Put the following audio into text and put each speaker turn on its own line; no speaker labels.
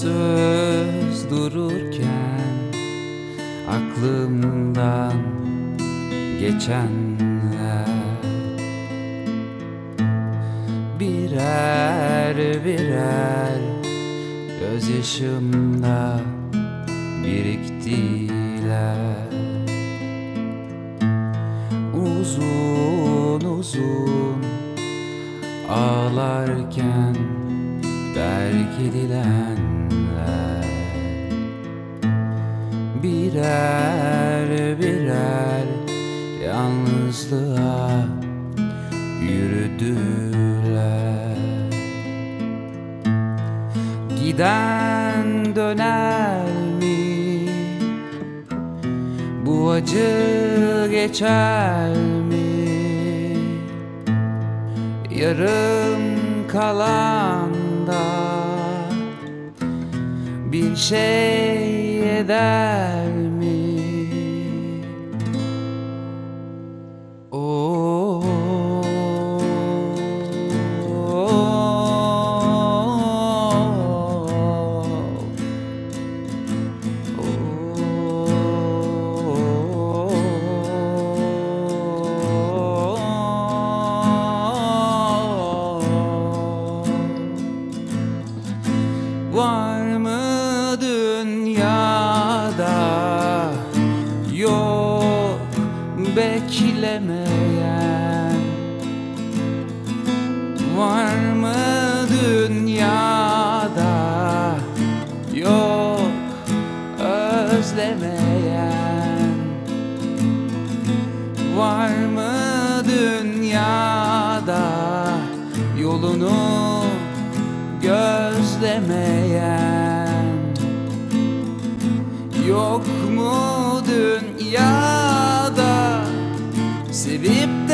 söz dururken aklımdan geçenler. Birer birer gözyaşımda biriktiler. Uzun uzun ağlarken terk edilenler birer birer yalnızlığa yürüdüler Giden döner mi? Bu acı geçer mi? Yarım kalanda bir şey eder mi? Oh, Var mı Var mı dünyada? Yok özlemeyen Var mı dünyada? Yolunu gözlemeyen Yok mu dünyada Zip